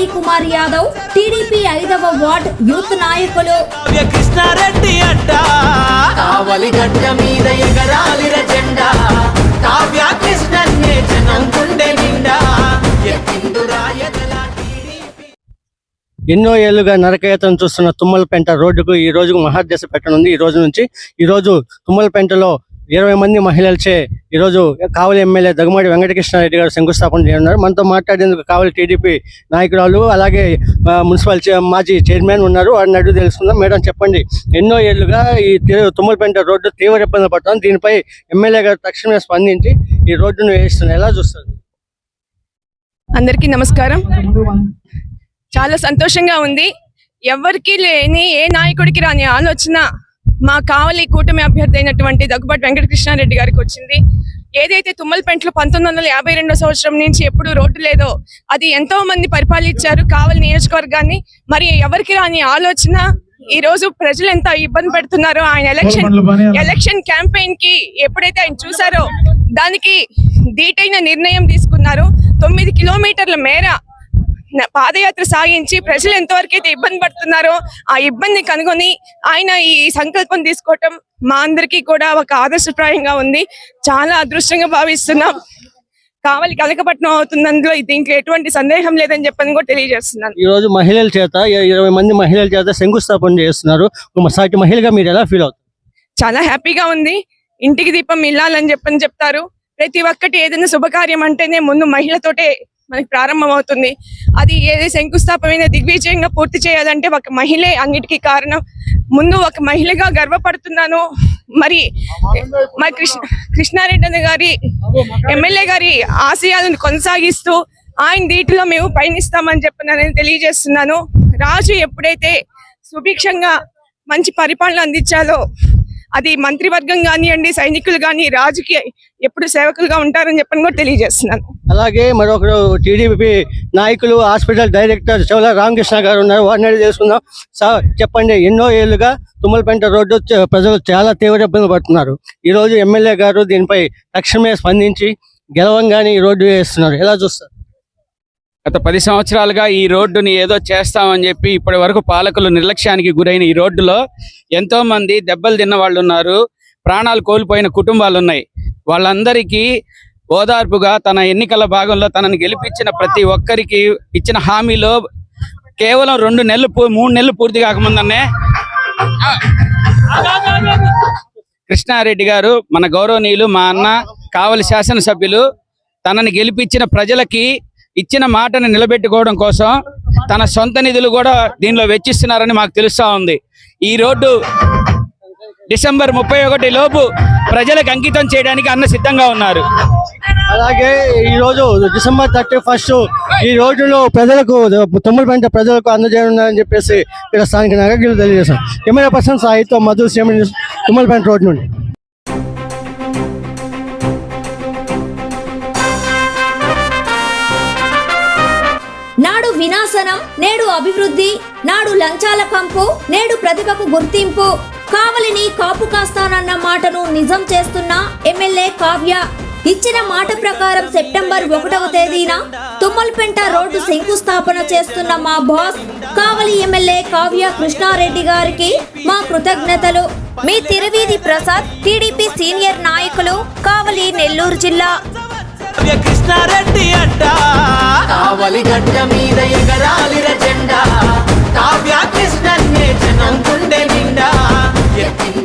Sai Kumar Yadav TDP ఐదవ ward youth నాయకులు. కావ్య కృష్ణారెడ్డి అడ్డ. కావలి గడ్డ మీద ఎగరాలిర జెండా. కావ్య కృష్ణన్నే జనం గుండె నిండా. ఎత్తిందురా ఎదల టీడీపీ. ఎన్నో ఏళ్ళుగా నరకయాత్రను చూస్తున్న తుమ్మలపెంట రోడ్డుకు ఈ రోజు మహాదశ పెట్టనుంది. ఈ రోజు నుంచి ఈ రోజు తుమ్మలపెంటలో ఇరవై మంది మహిళలచే ఈ రోజు కావలి ఎమ్మెల్యే దగ్గుమాటి వెంకటకృష్ణారెడ్డి గారు శంకుస్థాపన చేయనున్నారు. మనతో మాట్లాడేందుకు కావలి టీడీపీ నాయకురాలు అలాగే మున్సిపల్ మాజీ చైర్మన్ ఉన్నారు. వారిని అడుగు తెలుసుకుందాం. మేడం చెప్పండి. ఎన్నో ఏళ్ళుగా ఈ తి- రోడ్డు తీవ్ర ఇబ్బంది పడుతుంది దీనిపై ఎమ్మెల్యే గారు తక్షణమే స్పందించి ఈ రోడ్డును వేస్తున్నారు ఎలా చూస్తారు? అందరికీ నమస్కారం. చాలా సంతోషంగా ఉంది. ఎవరికి లేని ఏ నాయకుడికి రాని ఆలోచన మా కావలి కూటమి అభ్యర్థి అయినటువంటి దగ్గుబాటి వెంకటకృష్ణారెడ్డి గారికి వచ్చింది. ఏదైతే తుమ్మలపెంటలో పంతొమ్మిది వందల యాభై రెండో సంవత్సరం నుంచి ఎప్పుడు రోడ్డు లేదో అది ఎంతో మంది పరిపాలించారు కావలి నియోజకవర్గాన్ని. మరి ఎవరికి రాని ఆలోచన? ఈ రోజు ప్రజలు ఎంత ఇబ్బంది పెడుతున్నారో ఆయన ఎలక్షన్ ఎలక్షన్ క్యాంపెయిన్కి ఎప్పుడైతే ఆయన చూసారో దానికి ధీటైన నిర్ణయం తీసుకున్నారు. తొమ్మిది కిలోమీటర్ల మేర పాదయాత్ర సాగించి ప్రజలు ఎంతవరకు అయితే ఇబ్బంది పడుతున్నారో ఆ ఇబ్బంది కనుగొని ఆయన ఈ సంకల్పం తీసుకోవటం మా అందరికీ కూడా ఒక ఆదర్శప్రాయంగా ఉంది. చాలా అదృష్టంగా భావిస్తున్నాం. కావలి కలకపట్నం అవుతుందందులో దీంట్లో ఎటువంటి సందేహం లేదని చెప్పని కూడా తెలియజేస్తున్నాను. ఈ రోజు మహిళల చేత ఇరవై మంది మహిళల చేత శంకుస్థాపన చేస్తున్నారు. సాటి మహిళగా మీరు ఎలా ఫీల్ అవుతారు? చాలా హ్యాపీగా ఉంది. ఇంటికి దీపం ఇల్లాలని చెప్పని చెప్తారు. ప్రతి ఒక్కటి ఏదైనా శుభకార్యం అంటేనే ముందు మహిళతోటే మనకి ప్రారంభం అవుతుంది అది ఏది శంకుస్థాపన దిగ్విజయంగా పూర్తి చేయాలంటే ఒక మహిళే అన్నిటికీ కారణం. ముందు ఒక మహిళగా గర్వపడుతున్నాను. మరి మా కృష్ణ కృష్ణారెడ్డి అన్న గారి ఎమ్మెల్యే గారి ఆశయాలను కొనసాగిస్తూ ఆయన దీటిలో మేము పయనిస్తామని చెప్పి తెలియజేస్తున్నాను. రాజు ఎప్పుడైతే సుభిక్షంగా మంచి పరిపాలన అందించాలో అది మంత్రివర్గం కానివ్వండి సైనికులు కానీ రాజుకి ఎప్పుడు సేవకులుగా ఉంటారని చెప్పని కూడా తెలియజేస్తున్నాను. అలాగే మరొకరు టీడీపీ నాయకులు హాస్పిటల్ డైరెక్టర్ చౌల రామకృష్ణ గారు ఉన్నారు. వారిని తెలుసుకుందాం. సార్ చెప్పండి ఎన్నో ఏళ్ళుగా తుమ్మలపేంట రోడ్డు ప్రజలు చాలా తీవ్ర ఇబ్బంది పడుతున్నారు. ఈ రోజు ఎమ్మెల్యే గారు దీనిపై తక్షణమే స్పందించి గెలవంగానే ఈ రోడ్డు వేస్తున్నారు. ఎలా చూస్తారు? గత పది సంవత్సరాలుగా ఈ రోడ్డుని ఏదో చేస్తామని చెప్పి ఇప్పటి వరకు పాలకులు నిర్లక్ష్యానికి గురైన ఈ రోడ్డులో ఎంతో మంది దెబ్బలు తిన్న వాళ్ళు ఉన్నారు. ప్రాణాలు కోల్పోయిన కుటుంబాలు ఉన్నాయి. వాళ్ళందరికీ ఓదార్పుగా తన ఎన్నికల భాగంలో తనని గెలిపించిన ప్రతి ఒక్కరికి ఇచ్చిన హామీలో కేవలం రెండు నెలలు మూడు నెలలు పూర్తి కాకముందనే కృష్ణారెడ్డి గారు మన గౌరవనీయులు మా అన్న కావలి శాసనసభ్యులు తనని గెలిపించిన ప్రజలకి ఇచ్చిన మాటను నిలబెట్టుకోవడం కోసం తన సొంత నిధులు కూడా దీనిలో వెచ్చిస్తున్నారని మాకు తెలుస్తా ఉంది. ఈ రోడ్డు డిసెంబర్ ముప్పై ఒకటి లోపు ప్రజలకు అంకితం చేయడానికి అన్న సిద్ధంగా ఉన్నారు. అలాగే ఈ రోజు డిసెంబర్ థర్టీ ఫస్ట్ ఈ రోజులో ప్రజలకు తొమ్మిదిపెంట ప్రజలకు అందజేయనున్నారని చెప్పేసి ఇక్కడ స్థానిక నాయకులు తెలియజేశాం. కెమెరా పర్సన్ సాయితో మధు సీఎం న్యూస్ రోడ్ నుండి. వినాశనం నేడు అభివృద్ధి నాడు లంచాల కంపు నేడు ప్రతిభకు గుర్తింపు. కావలిని కాపు కాస్తానన్న మాటను నిజం చేస్తున్న ఎమ్మెల్యే కావ్య. ఇచ్చిన మాట ప్రకారం సెప్టెంబర్ ఒకటవ తేదీన తుమ్మల్పెంట రోడ్డు శంకుస్థాపన చేస్తున్న మా బాస్ కావలి ఎమ్మెల్యే కావ్య కృష్ణారెడ్డి గారికి మా కృతజ్ఞతలు. మీ తిరువీధి ప్రసాద్ టీడీపీ సీనియర్ నాయకులు కావలి నెల్లూరు జిల్లా. కృష్ణారెడ్డి అడ్డ కావలి గడ్డ మీద ఎగరాలిర జెండా కావ్య కృష్ణ జనం గుండె నిండా. ఎత్తిందురా